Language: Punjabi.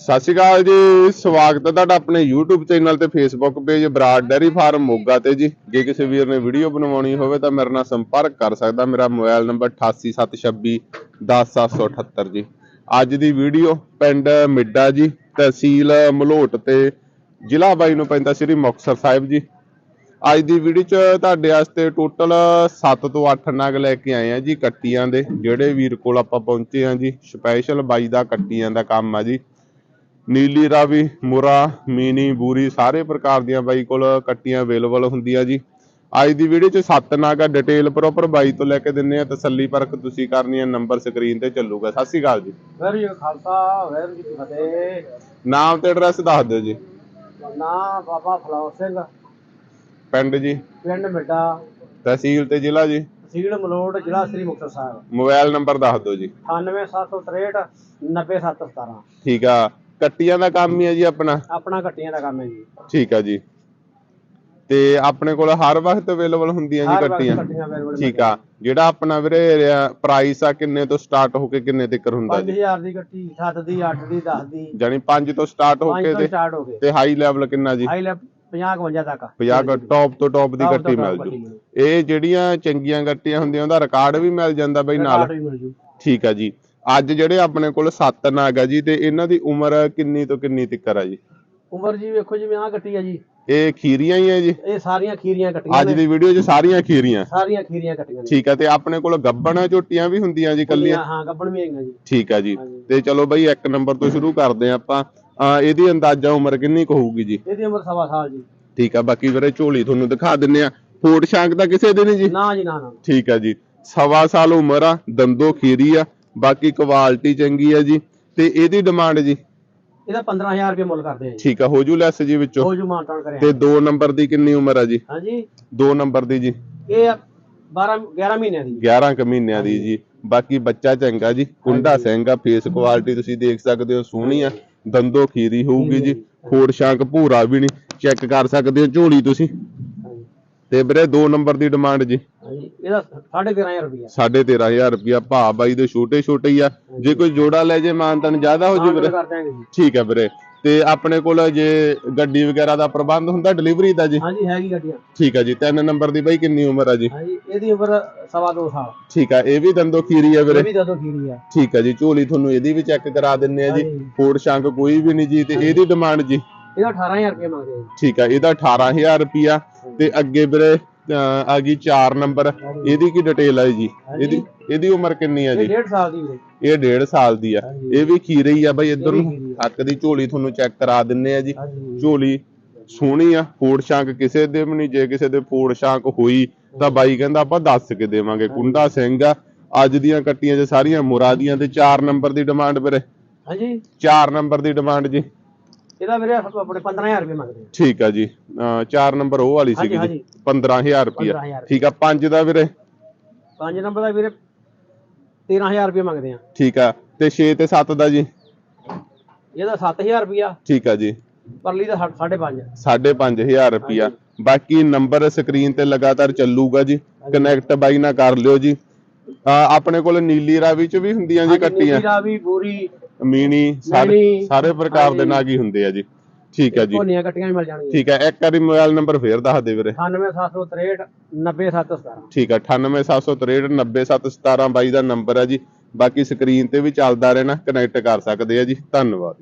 ਸਤਿ ਸ਼੍ਰੀ ਅਕਾਲ ਜੀ, ਸਵਾਗਤ ਹੈ ਤੁਹਾਡਾ ਆਪਣੇ YouTube ਚੈਨਲ ਤੇ Facebook page Brar dairy farm Moga ਤੇ ਜੀ। ਜੇ ਕਿਸੇ ਵੀਰ ਨੇ ਵੀਡੀਓ ਬਣਵਾਉਣੀ ਹੋਵੇ ਤਾਂ ਮੇਰੇ ਨਾਲ ਸੰਪਰਕ ਕਰ ਸਕਦਾ, ਮੇਰਾ ਮੋਬਾਈਲ ਨੰਬਰ 8876 10778 ਜੀ। ਅੱਜ ਦੀ ਵੀਡੀਓ ਪਿੰਡ ਮਿੱਡਾ ਜੀ, ਤਹਿਸੀਲ ਮਲੋਟ ਤੇ ਜ਼ਿਲ੍ਹਾ ਬਾਈ ਨੂੰ ਪੈਂਦਾ ਸ੍ਰੀ ਮੁਕਤਸਰ ਸਾਹਿਬ ਜੀ। ਅੱਜ ਦੀ ਵੀਡੀਓ 'ਚ ਤੁਹਾਡੇ ਵਾਸਤੇ ਟੋਟਲ 7 ਤੋਂ 8 ਨਗ ਲੈ ਕੇ ਆਏ ਆ ਜੀ ਕੱਟੀਆਂ ਦੇ, ਜਿਹੜੇ ਵੀਰ ਕੋਲ ਆਪਾਂ ਪਹੁੰਚੇ ਆ ਜੀ। ਸਪੈਸ਼ਲ ਬਾਈ ਦਾ ਕੱਟੀਆਂ ਦਾ ਕੰਮ ਆ ਜੀ। ਨੀਲੀ ਰਾਵੀ ਮੁਰਾ ਮੀਨੀ ਬੂਰੀ ਸਾਰੇ ਪ੍ਰਕਾਰ ਦੀਆਂ ਬਾਈ ਕੋਲ ਕੱਟੀਆਂ ਅਵੇਲੇਬਲ ਹੁੰਦੀਆਂ ਜੀ। ਅੱਜ ਦੀ ਵੀਡੀਓ 'ਚ 7 ਨਗ ਡਿਟੇਲ ਪ੍ਰੋਪਰ ਬਾਈ ਤੋਂ ਲੈ ਕੇ ਦਿੰਨੇ ਆ ਤਸੱਲੀ ਪਰਖ ਤੁਸੀਂ ਕਰਨੀ ਆ ਨੰਬਰ ਸਕਰੀਨ ਤੇ ਚੱਲੂਗਾ। ਸਤਿ ਸ਼੍ਰੀ ਅਕਾਲ ਜੀ। ਵੈਰੂ ਜੀ ਖਾਲਸਾ ਵੈਰੂ ਜੀ ਫਤਿਹ। ਨਾਮ ਤੇ ਐਡਰੈਸ ਦੱਸ ਦਿਓ ਜੀ। ਨਾ ਬਾਬਾ ਫਲੌਰ ਸਿੰਘ। ਪਿੰਡ ਜੀ। ਪਿੰਡ ਮਿੱਡਾ। ਤਹਿਸੀਲ ਤੇ ਜ਼ਿਲ੍ਹਾ ਜੀ। ਤਹਿਸੀਲ ਮਲੋਟ ਜ਼ਿਲ੍ਹਾ ਸ੍ਰੀ ਮੁਕਤਸਰ ਸਾਹਿਬ। ਮੋਬਾਈਲ ਨੰਬਰ ਦੱਸ ਦਿਓ ਜੀ। 98763 90717 ਠੀਕ ਆ। ਕੱਟੀਆਂ ਦਾ ਕੰਮ ਹੀ ਆ ਜੀ ਆਪਣਾ? ਆਪਣਾ ਕੱਟੀਆਂ ਦਾ ਕੰਮ ਹੈ ਜੀ। ਠੀਕ ਆ ਜੀ। ਤੇ ਆਪਣੇ ਕੋਲ ਹਰ ਵਕਤ ਅਵੇਲੇਬਲ ਹੁੰਦੀਆਂ ਜੀ ਹਰ ਵਕਤ ਕੱਟੀਆਂ? ਕੱਟੀਆਂ available ਠੀਕ ਆ। ਜਿਹੜਾ ਆਪਣਾ ਵੀਰੇ ਪ੍ਰਾਈਸ ਆ ਕਿੰਨੇ ਤੋਂ ਸਟਾਰਟ ਹੋ ਕੇ ਕਿੰਨੇ ਤੱਕ ਹੁੰਦਾ ਜੀ? 5000 ਦੀ ਕੱਟੀ 7 ਦੀ 8 ਦੀ 10 ਦੀ। ਜਾਨੀ 5 ਤੋਂ ਸਟਾਰਟ ਹੋ 5 ਕੇ ਤੋਂ ਤੇ ਸਟਾਰਟ ਹੋ ਗਏ ਤੇ ਹਾਈ ਲੈਵਲ ਕਿੰਨਾ ਜੀ? ਹਾਈ ਲੈ 50 52 ਤੱਕ। 50 ਟੌਪ ਤੋਂ ਟੌਪ ਦੀ ਤੋਂ ਮਿਲ ਜੂ। ਇਹ ਜਿਹੜੀਆਂ ਚੰਗੀਆਂ ਗੱਟੀਆਂ ਹੁੰਦੀਆਂ ਉਹਦਾ ਰਿਕਾਰਡ ਵੀ ਮਿਲ ਜਾਂਦਾ ਬਈ ਨਾਲ। ਮਿਲ ਜੂ। ਠੀਕ ਆ ਜੀ। ਅੱਜ ਜਿਹੜੇ ਆਪਣੇ ਕੋਲ 7 ਨਾਗ ਆ ਜੀ ਤੇ ਇਹਨਾਂ ਦੀ ਉਮਰ ਕਿੰਨੀ ਤੋਂ ਕਿੰਨੀ ਤੱਕ ਆ ਜੀ? ਉਮਰ ਜੀ ਵੇਖੋ ਜਿਵੇਂ ਆ ਕੱਟੀ ਆ ਜੀ। ਇਹ ਖੀਰੀਆਂ ਹੀ ਆ ਜੀ? ਇਹ ਸਾਰੀਆਂ ਖੀਰੀਆਂ ਕੱਟੀਆਂ ਅੱਜ ਦੀ ਵੀਡੀਓ 'ਚ ਸਾਰੀਆਂ ਖੀਰੀਆਂ। ਸਾਰੀਆਂ ਖੀਰੀਆਂ ਕੱਟੀਆਂ ਠੀਕ ਆ ਤੇ ਆਪਣੇ ਕੋਲ ਗੱਬਣ ਝੋਟੀਆਂ ਵੀ ਹੁੰਦੀਆਂ ਜੀ ਕੱਲੀਆਂ? ਹਾਂ ਗੱਬਣ ਵੀ ਹੈਗੀਆਂ ਜੀ। ਠੀਕ ਆ ਜੀ। ਤੇ ਚਲੋ ਬਈ ਇੱਕ ਨੰਬਰ ਤੋਂ ਸ਼ੁਰੂ ਕਰਦੇ ਆ ਆਪਾਂ। ਇਹਦੀ ਅੰਦਾਜ਼ਾ ਉਮਰ ਕਿੰਨੀ ਕੁ ਹੋਊਗੀ ਜੀ? ਇਹਦੀ ਉਮਰ ਸਵਾ ਸਾਲ ਜੀ। ਠੀਕ ਆ ਬਾਕੀ ਵੀਰੇ ਝੋਲੀ ਤੁਹਾਨੂੰ ਦਿਖਾ ਦਿੰਨੇ ਆ ਫੋਟ ਸ਼ਾਂਕ ਦਾ ਕਿਸੇ ਦੇ ਨਹੀਂ ਜੀ? ਨਾ ਜੀ ਨਾ ਨਾ। ਠੀਕ ਆ ਜੀ। ਸਵਾ ਸਾਲ ਉਮਰ ਆ ਦੰਦੋ ਖੀਰੀ ਆ। ਬਾਕੀ ਕੁਆਲਿਟੀ ਚੰਗੀ ਆ ਜੀ। ਤੇ ਇਹਦੀ ਡਿਮਾਂਡ ਜੀ? ਇਹਦਾ 15000 ਰੁਪਏ ਮੁੱਲ ਕਰਦੇ ਆ ਜੀ। ਠੀਕ ਆ ਹੋ ਜੂ ਲੈਸ ਜੀ ਵਿੱਚੋਂ? ਹੋ ਜੂ ਮਾਨਤਾਨ ਕਰਿਆ। ਤੇ 2 ਨੰਬਰ ਦੀ ਕਿੰਨੀ ਉਮਰ ਆ ਜੀ? ਹਾਂਜੀ। 2 ਨੰਬਰ ਦੀ ਜੀ। ਇਹ 12 11 ਮਹੀਨਿਆਂ ਦੀ। 11 ਕੁ ਮਹੀਨਿਆਂ ਦੀ ਜੀ। ਬਾਕੀ ਬੱਚਾ ਚੰਗਾ ਜੀ। ਕੁੰਡਾ ਸਿੰਘ ਆ ਫੇਸ ਕੁਆਲਿਟੀ ਤੁਸੀਂ ਦੇਖ ਸਕਦੇ ਹੋ ਸੋਹਣੀ ਆ। ਦੰਦੋ ਖੀਰੀ ਹੋਊਗੀ ਜੀ। ਫੋੜ ਸ਼ਾਂਕ ਭੂਰਾ ਵੀ ਨਹੀਂ। ਚੈੱਕ ਕਰ ਸਕਦੇ ਹੋ ਝੋਲੀ ਤੁਸੀਂ। ਹਾਂਜੀ। ਤੇ ਵੀਰੇ 2 ਨੰਬਰ ਦੀ ਡਿਮਾਂਡ ਜੀ। ਹਾਂਜੀ ਇਹਦਾ 13500 ਰੁਪਏ 13500 ਰੁਪਿਆ ਭਾ ਬਾਈ ਦੇ ਛੋਟੇ ਛੋਟੇ ਹੀ ਆ। ਜੇ ਕੋਈ ਜੋੜਾ ਲੈ ਜੇ ਮਾਨਤਨ ਜ਼ਿਆਦਾ ਹੋ ਜੂ ਵੀਰੇ। ਕਰ ਦਿਆਂਗੇ ਜੀ। ਠੀਕ ਹੈ ਵੀਰੇ। ਤੇ ਆਪਣੇ ਕੋਲ ਜੇ ਗੱਡੀ ਵਗੈਰਾ ਦਾ ਪ੍ਰਬੰਧ ਹੁੰਦਾ ਡਿਲੀਵਰੀ ਦਾ ਜੀ? ਹਾਂਜੀ ਹੈਗੀ ਗੱਡੀਆਂ। ਠੀਕ ਹੈ ਜੀ 3 ਨੰਬਰ ਦੀ ਬਾਈ ਕਿੰਨੀ ਉਮਰ ਆ ਜੀ? ਹਾਂਜੀ ਇਹਦੀ ਉਮਰ ਸਵਾ ਦੋ ਸਾਲ। ਠੀਕ ਆ ਇਹ ਵੀ ਦੰਦੋ ਖੀਰੀ ਆ ਇਹ ਵੀਰੇ ਵੀ ਦਦੋਂ ਖੀਰੀ ਆ। ਠੀਕ ਆ ਜੀ ਝੋਲੀ ਤੁਹਾਨੂੰ ਇਹਦੀ ਵੀ ਚੈੱਕ ਕਰਾ ਦਿੰਨੇ ਆ ਜੀ। ਹਾਂਜੀ। ਫੋੜ ਸ਼ੰਕ ਕੋਈ ਵੀ ਨਹੀਂ ਜੀ ਤੇ ਇਹਦੀ ਡਿਮਾਂਡ ਜੀ? ਇਹਦਾ 18000 ਰੁਪਏ ਮੰਗਦੇ ਆ ਜੀ। ਠੀਕ ਆ ਇਹਦਾ 18000 ਰੁਪਿਆ ਤੇ ਅੱਗੇ ਵੀਰੇ ਆ ਗਈ 4 ਨੰਬਰ। ਇਹਦੀ ਕੀ ਡਿਟੇਲ ਹੈ ਜੀ ਇਹਦੀ ਇਹਦੀ ਉਮਰ ਕਿੰਨੀ ਇਹ ਜੀ? 1.5 ਸਾਲ ਦੀ ਵੀਰੇ ਇਹ 1.5 ਸਾਲ ਦੀ ਆ। ਇਹ ਵੀ ਖੀਰੇ ਹੀ ਆ ਬਾਈ ਇੱਧਰ ਨੂੰ। ਹੱਕ ਦੀ ਝੋਲੀ ਤੁਹਾਨੂੰ ਚੈੱਕ ਕਰਾ ਦਿੰਨੇ ਆ ਜੀ। ਝੋਲੀ ਸੋਹਣੀ ਆ ਫੋੜ ਸ਼ਾਂਕ ਕਿਸੇ ਦੇ ਵੀ ਨਹੀਂ ਜੇ ਕਿਸੇ ਦੇ ਫੋੜ ਸ਼ਾਂਕ ਹੋਈ ਤਾਂ ਬਾਈ ਕਹਿੰਦਾ ਆਪਾਂ ਦੱਸ ਕੇ ਦੇਵਾਂਗੇ। ਕੁੰਡਾ ਸਿੰਘ ਆ ਅੱਜ ਦੀਆਂ ਕੱਟੀਆਂ 'ਚ ਸਾਰੀਆਂ ਮੁਰਾਦੀਆਂ ਤੇ 4 ਨੰਬਰ ਦੀ ਡਿਮਾਂਡ ਵੀਰੇ। ਹਾਂਜੀ। 4 ਨੰਬਰ ਦੀ ਡਿਮਾਂਡ ਜੀ। ਇਹਦਾ ਵੀਰੇ ਆਪਣੇ 15000 ਰੁਪਏ ਮੰਗਦੇ ਆ ਠੀਕ ਆ ਜੀ। 4 ਨੰਬਰ ਉਹ ਵਾਲੀ ਸੀਗੀ ਜੀ। 15000 ਰੁਪਿਆ 15000 ਠੀਕ ਆ 5 ਦਾ ਵੀਰੇ? 5 ਨੰਬਰ ਦਾ ਵੀਰੇ 13000 ਰੁਪਏ ਮੰਗਦੇ ਆ ਠੀਕ ਆ ਤੇ 6 ਤੇ 7 ਦਾ ਜੀ? ਇਹਦਾ 7000 ਰੁਪਿਆ ਠੀਕ ਆ ਜੀ। ਪਰਲੀ ਦਾ 5.5 5500 ਰੁਪਿਆ ਬਾਕੀ ਨੰਬਰ ਸਕਰੀਨ ਤੇ ਲਗਾਤਾਰ ਚੱਲੂਗਾ ਜੀ। ਕਨੈਕਟ ਬਾਈ ਨਾਲ ਕਰ ਲਿਓ ਜੀ। ਆਪਣੇ ਕੋਲ ਨੀਲੀ ਰਾਵੀ ਚ ਵੀ ਹੁੰਦੀਆਂ ਜੀ ਕੱਟੀਆਂ। ਨੀਰਾ ਵੀ ਬੂਰੀ ਮੀਨੀ ਸਾਰੇ ਸਾਰੇ ਪ੍ਰਕਾਰ ਦੇ ਹਾਂਜੀ। ਨਾਗ ਹੀ ਹੁੰਦੇ ਆ ਜੀ। ਠੀਕ ਆ ਜੀ। ਕੋਨੀਆਂ ਕੱਟੀਆਂ ਵੀ ਮਿਲ ਜਾਣਗੀਆਂ। ਠੀਕ ਆ ਇੱਕ ਵਾਰੀ ਮੋਬਾਈਲ ਨੰਬਰ ਫੇਰ ਦੱਸ ਦੇ ਵੀਰੇ। 98763 90717 ਠੀਕ ਆ 98763 90717 ਬਾਈ ਦਾ ਨੰਬਰ ਆ ਜੀ। ਬਾਕੀ ਸਕਰੀਨ ਤੇ ਵੀ ਚੱਲਦਾ ਰਹਿਣਾ ਕਨੈਕਟ ਕਰ ਸਕਦੇ ਆ ਜੀ। ਧੰਨਵਾਦ।